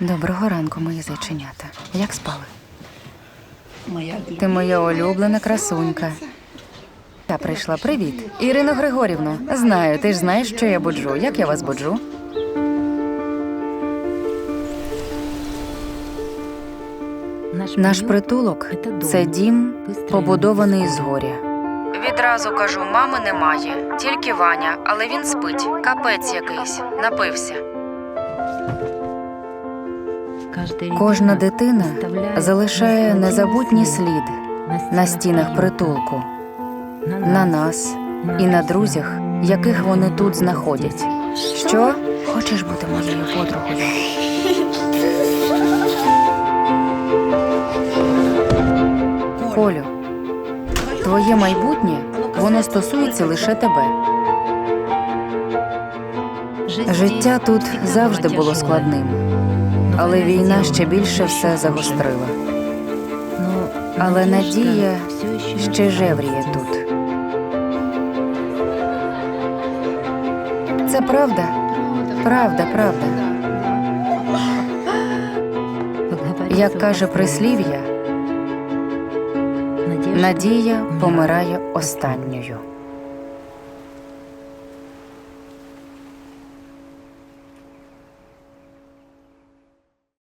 Доброго ранку, мої зайченята. Як спали? Моя Ти моя улюблена красунька. Я прийшла. Привіт. Ірино Григорівно. Знаю, ти ж знаєш, що я буджу. Як я вас буджу? Наш притулок це дім, побудований згоря. Відразу кажу, мами немає, тільки Ваня, але він спить. Капець якийсь, напився. Кожна дитина залишає незабутній слід на стінах притулку, на нас і на друзях, яких вони тут знаходять. Що? Хочеш бути моєю подругою? Колю, твоє майбутнє воно стосується лише тебе. Життя тут завжди було складним, але війна ще більше все загострила. Але надія ще жевріє тут. Це правда, правда, правда. Як каже прислів'я, надія помирає останньою.